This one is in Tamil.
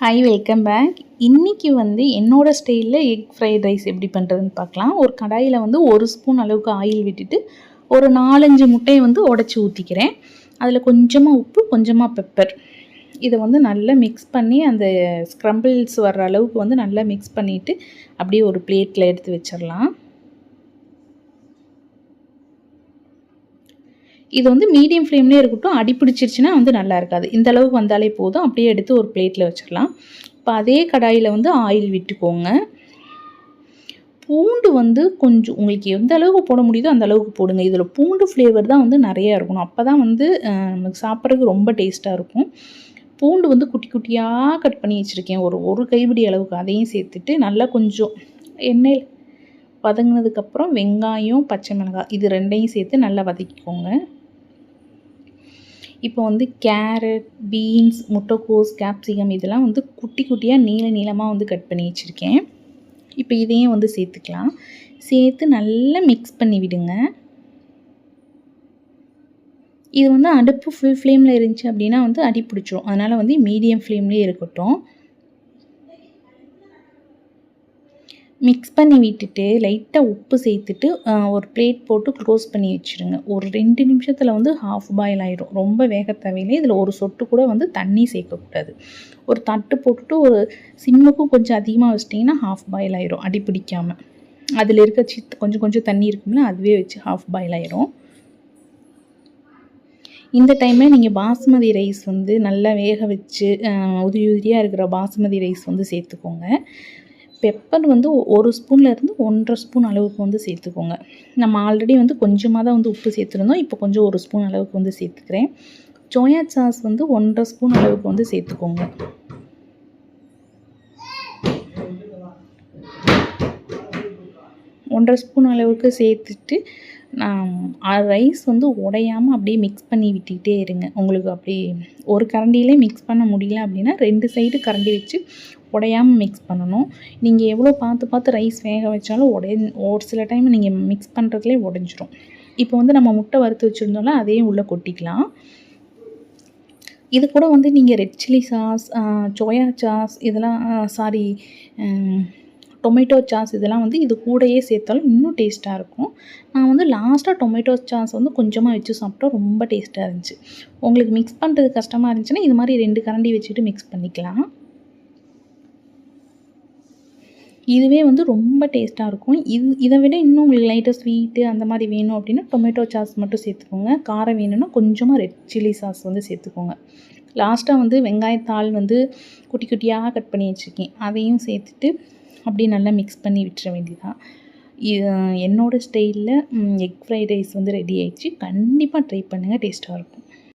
ஹாய் வெல்கம் பேக் இன்றைக்கி வந்து என்னோடய ஸ்டைலில் எக் ஃப்ரைட் ரைஸ் எப்படி பண்ணுறதுன்னு பார்க்கலாம். ஒரு கடாயில் வந்து ஒரு ஸ்பூன் அளவுக்கு ஆயில் விட்டுட்டு ஒரு நாலஞ்சு முட்டையை வந்து உடச்சி ஊற்றிக்கிறேன் அதில் கொஞ்சமாக உப்பு கொஞ்சமாக பெப்பர் இதை வந்து நல்லா மிக்ஸ் பண்ணி அந்த ஸ்க்ரம்பிள்ஸ் வர்ற அளவுக்கு வந்து நல்லா மிக்ஸ் பண்ணிவிட்டு அப்படியே ஒரு பிளேட்டில் எடுத்து வச்சிடலாம். இது வந்து மீடியம் ஃப்ளேம்லேயே இருக்கட்டும் அடி பிடிச்சிருச்சுன்னா வந்து நல்லா இருக்காது. இந்த அளவுக்கு வந்தாலே போதும். அப்படியே எடுத்து ஒரு பிளேட்டில் வச்சிடலாம். இப்போ அதே கடாயில் வந்து ஆயில் விட்டுக்கோங்க. பூண்டு வந்து கொஞ்சம் உங்களுக்கு எந்த அளவுக்கு போட முடியுதோ அந்த அளவுக்கு போடுங்க. இதில் பூண்டு ஃப்ளேவர் தான் வந்து நிறையா இருக்கணும். அப்போ தான் வந்து நமக்கு சாப்பிட்றதுக்கு ரொம்ப டேஸ்ட்டாக இருக்கும். பூண்டு வந்து குட்டி குட்டியாக கட் பண்ணி வச்சுருக்கேன். ஒரு ஒரு கைப்பிடி அளவுக்கு அதையும் சேர்த்துட்டு நல்லா கொஞ்சம் எண்ணெயில் வதங்கினதுக்கப்புறம் வெங்காயம் பச்சை மிளகாய் இது ரெண்டையும் சேர்த்து நல்லா வதக்கிக்கோங்க. இப்போ வந்து கேரட் பீன்ஸ் முட்டைக்கோஸ் கேப்சிகம் இதெல்லாம் வந்து குட்டி குட்டியாக நீள நீளமாக வந்து கட் பண்ணி வச்சுருக்கேன். இப்போ இதையும் வந்து சேர்த்துக்கலாம். சேர்த்து நல்லா மிக்ஸ் பண்ணி விடுங்க. இது வந்து அடுப்பு ஃபுல் ஃப்ளேமில் இருந்துச்சு அப்படின்னா வந்து அடி பிடிச்சிரும். அதனால் வந்து மீடியம் ஃப்ளேம்லேயே இருக்கட்டும். மிக்ஸ் பண்ணி விட்டுட்டு லைட்டாக உப்பு சேர்த்துட்டு ஒரு பிளேட் போட்டு க்ளோஸ் பண்ணி வச்சுருங்க. ஒரு ரெண்டு நிமிஷத்தில் வந்து ஹாஃப் பாயில் ஆயிரும். ரொம்ப வேக தேவையில்லை. இதில் ஒரு சொட்டு கூட வந்து தண்ணி சேர்க்கக்கூடாது. ஒரு தட்டு போட்டுட்டு ஒரு சிம்முக்கும் கொஞ்சம் அதிகமாக வச்சிட்டிங்கன்னா ஹாஃப் பாயில் ஆயிரும் அடி பிடிக்காமல் அதில் இருக்க சித் கொஞ்சம் கொஞ்சம் தண்ணி இருக்கும்ல அதுவே வச்சு ஹாஃப் பாயில் ஆயிரும். இந்த டைமில் நீங்கள் பாஸ்மதி ரைஸ் வந்து நல்லா வேக வச்சு உதிரி உதிரியாக இருக்கிற பாஸ்மதி ரைஸ் வந்து சேர்த்துக்கோங்க. பெப்பர் வந்து ஒரு ஸ்பூன்லேருந்து ஒன்றரை ஸ்பூன் அளவுக்கு வந்து சேர்த்துக்கோங்க. நம்ம ஆல்ரெடி வந்து கொஞ்சமாக தான் வந்து உப்பு சேர்த்துருந்தோம். இப்போ கொஞ்சம் ஒரு ஸ்பூன் அளவுக்கு வந்து சேர்த்துக்கிறேன். சோயா சாஸ் வந்து ஒன்றரை ஸ்பூன் அளவுக்கு வந்து சேர்த்துக்கோங்க. ஒன்றரை ஸ்பூன் அளவுக்கு சேர்த்துட்டு ரைஸ் வந்து உடையாமல் அப்படியே மிக்ஸ் பண்ணி விட்டுக்கிட்டே இருங்க. உங்களுக்கு அப்படி ஒரு கரண்டியிலே மிக்ஸ் பண்ண முடியல அப்படின்னா ரெண்டு சைடு கரண்டி வச்சு உடையாமல் மிக்ஸ் பண்ணணும். நீங்கள் எவ்வளோ பார்த்து பார்த்து ரைஸ் வேக வச்சாலும் உடைய ஒரு சில டைம் நீங்கள் மிக்ஸ் பண்ணுறதுலேயே உடஞ்சிரும். இப்போ வந்து நம்ம முட்டை வறுத்து வச்சுருந்தோம்ல அதையும் உள்ளே கொட்டிக்கலாம். இது கூட வந்து நீங்கள் red chilli sauce soya sauce இதெல்லாம் சாரி டொமேட்டோ சாஸ் இதெல்லாம் வந்து இது கூடயே சேர்த்தாலும் இன்னும் டேஸ்ட்டாக இருக்கும். நான் வந்து லாஸ்ட்டாக டொமேட்டோ சாஸ் வந்து கொஞ்சமாக வச்சு சாப்பிட்டா ரொம்ப டேஸ்ட்டாக இருந்துச்சு. உங்களுக்கு மிக்ஸ் பண்ணுறது கஷ்டமாக இருந்துச்சுன்னா இது மாதிரி ரெண்டு கரண்டி வச்சுட்டு மிக்ஸ் பண்ணிக்கலாம். இதுவே வந்து ரொம்ப டேஸ்ட்டாக இருக்கும். இது இதை விட இன்னும் உங்களுக்கு லைட்டாக ஸ்வீட்டு அந்த மாதிரி வேணும் அப்படின்னா டொமேட்டோ சாஸ் மட்டும் சேர்த்துக்கோங்க. காரம் வேணும்னா கொஞ்சமாக ரெட் சில்லி சாஸ் வந்து சேர்த்துக்கோங்க. லாஸ்ட்டாக வந்து வெங்காயத்தாள் வந்து குட்டி குட்டியாக கட் பண்ணி வச்சுருக்கேன். அதையும் சேர்த்துட்டு அப்படியே நல்லா மிக்ஸ் பண்ணி விட்டுற வேண்டியதான் என்னோடய ஸ்டைலில் எக் ஃப்ரைட் ரைஸ் வந்து ரெடி ஆயிடுச்சு. கண்டிப்பாக ட்ரை பண்ணுங்கள் டேஸ்ட்டாக இருக்கும்.